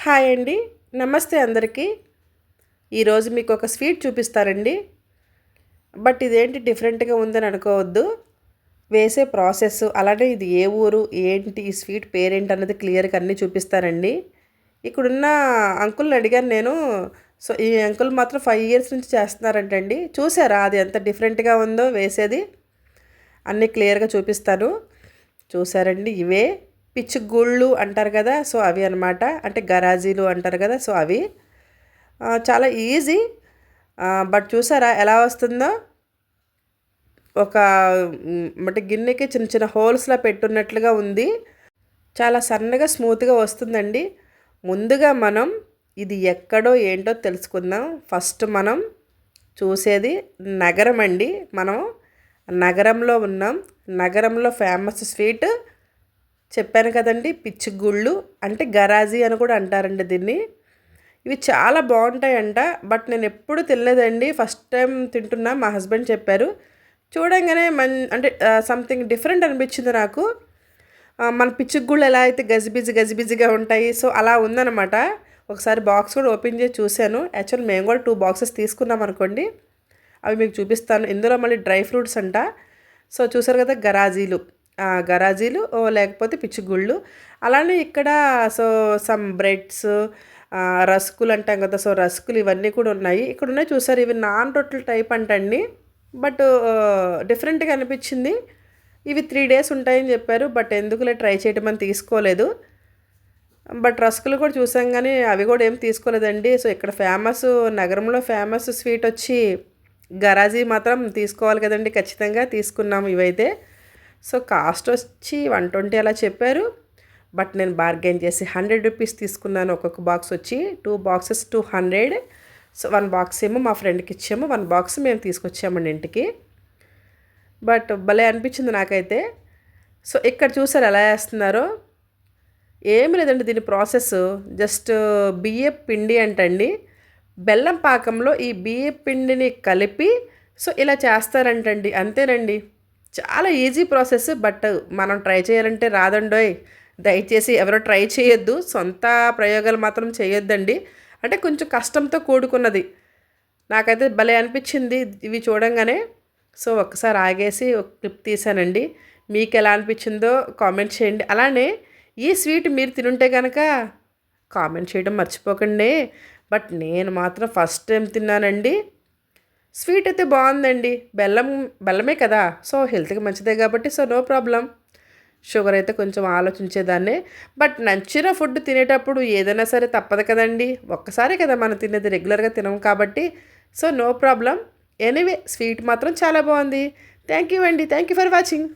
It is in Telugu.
హాయ్ అండి. నమస్తే అందరికీ. ఈరోజు మీకు ఒక స్వీట్ చూపిస్తారండి. బట్ ఇదేంటి డిఫరెంట్గా ఉందని అనుకోవద్దు. వేసే ప్రాసెస్ అలానే ఇది ఏ ఊరు ఏంటి ఈ స్వీట్ పేరేంటి అన్నది క్లియర్గా అన్నీ చూపిస్తారండి. ఇక్కడున్న అంకుల్ని అడిగాను నేను. సో ఈ అంకుల్ మాత్రం ఫైవ్ ఇయర్స్ నుంచి చేస్తున్నారంటండి. చూసారా అది ఎంత డిఫరెంట్గా ఉందో వేసేది? అన్నీ క్లియర్గా చూపిస్తాను. చూసారండి ఇవే. పిచ్చి గుళ్ళు అంటారు కదా సో అవి అనమాట అంటే గరాజీలు అంటారు కదా సో అవి. చాలా ఈజీ. బట్ చూసారా ఎలా వస్తుందో? ఒక అంటే గిన్నెకి చిన్న చిన్న హోల్స్లా పెట్టున్నట్లుగా ఉంది. చాలా సన్నగా స్మూత్గా వస్తుందండి. ముందుగా మనం ఇది ఎక్కడో ఏంటో తెలుసుకుందాం. ఫస్ట్ మనం చూసేది నగరం అండి. మనం నగరంలో ఉన్నాం. నగరంలో ఫేమస్ స్వీట్ చెప్పాను కదండి పిచ్చి గుళ్ళు అంటే గరాజీ అని కూడా అంటారండి దీన్ని. ఇవి చాలా బాగుంటాయంట బట్ నేను ఎప్పుడు తినలేదండి. ఫస్ట్ టైం తింటున్నా మా హస్బెండ్ చెప్పారు. చూడంగానే మన్ అంటే సంథింగ్ డిఫరెంట్ అనిపించింది నాకు. మన పిచ్చుగుళ్ళు ఎలా అయితే గజిబిజి గజిబిజిగా ఉంటాయి సో అలా ఉందన్నమాట. ఒకసారి బాక్స్ కూడా ఓపెన్ చేసి చూశాను. యాక్చువల్ మేము కూడా టూ బాక్సెస్ తీసుకున్నాం అనుకోండి అవి మీకు చూపిస్తాను. ఇందులో మళ్ళీ డ్రై ఫ్రూట్స్ అంట. సో చూసారు కదా గరాజీలు. గరాజీలు లేకపోతే పిచ్చిగుళ్ళు అలానే ఇక్కడ సో సమ్ బ్రెడ్స్ రస్కులు అంటాం కదా సో రస్కులు ఇవన్నీ కూడా ఉన్నాయి. ఇక్కడ ఉన్నాయి చూసారు ఇవి నాన్ రొట్టెల టైప్ అంటండి. బట్ డిఫరెంట్గా అనిపించింది. ఇవి త్రీ డేస్ ఉంటాయని చెప్పారు బట్ ఎందుకులే ట్రై చేయడం అని తీసుకోలేదు. బట్ రస్కులు కూడా చూసాం కానీ అవి కూడా ఏం తీసుకోలేదండి. సో ఇక్కడ ఫేమస్ నగరంలో ఫేమస్ స్వీట్ వచ్చి గరాజీ మాత్రం తీసుకోవాలి కదండి ఖచ్చితంగా తీసుకున్నాము ఇవైతే. సో కాస్ట్ వచ్చి వన్ ట్వంటీ అలా చెప్పారు. బట్ నేను బార్గెన్ చేసి హండ్రెడ్ రూపీస్ తీసుకున్నాను. ఒక్కొక్క బాక్స్ వచ్చి two boxes two hundred. So one box ఏమో మా ఫ్రెండ్కి ఇచ్చాము. వన్ బాక్స్ మేము తీసుకొచ్చామండి ఇంటికి. బట్ భలే అనిపించింది నాకైతే. సో ఇక్కడ చూసారు ఎలా వేస్తున్నారో ఏమి లేదండి దీని ప్రాసెస్. జస్ట్ బియ్య పిండి అంటండి. బెల్లం పాకంలో ఈ బియ్య పిండిని కలిపి సో ఇలా చేస్తారంటండి. అంతేనండి. చాలా ఈజీ ప్రాసెస్ బట్ మనం ట్రై చేయాలంటే రాదండోయ్. దయచేసి ఎవరో ట్రై చేయొద్దు. సొంత ప్రయోగాలు మాత్రం చేయొద్దండి. అంటే కొంచెం కష్టంతో కూడుకున్నది. నాకైతే భలే అనిపించింది ఇవి చూడంగానే. సో ఒక్కసారి ఆగేసి ఒక క్లిప్ తీసానండి. మీకు ఎలా అనిపించిందో కామెంట్ చేయండి. అలానే ఈ స్వీట్ మీరు తినుంటే కనుక కామెంట్ చేయడం మర్చిపోకండి. బట్ నేను మాత్రం ఫస్ట్ టైం తిన్నానండి. స్వీట్ అయితే బాగుందండి. బెల్లం బెల్లమే కదా. సో హెల్త్కి మంచిదే కాబట్టి సో నో ప్రాబ్లం. షుగర్ అయితే కొంచెం ఆలోచించేదాన్ని. బట్ నచ్చిన ఫుడ్ తినేటప్పుడు ఏదైనా సరే తప్పదు కదండి. ఒక్కసారి కదా మనం తినేది రెగ్యులర్గా తినము కాబట్టి so no problem. Anyway sweet మాత్రం చాలా బాగుంది. థ్యాంక్ యూ అండి. Thank you for watching.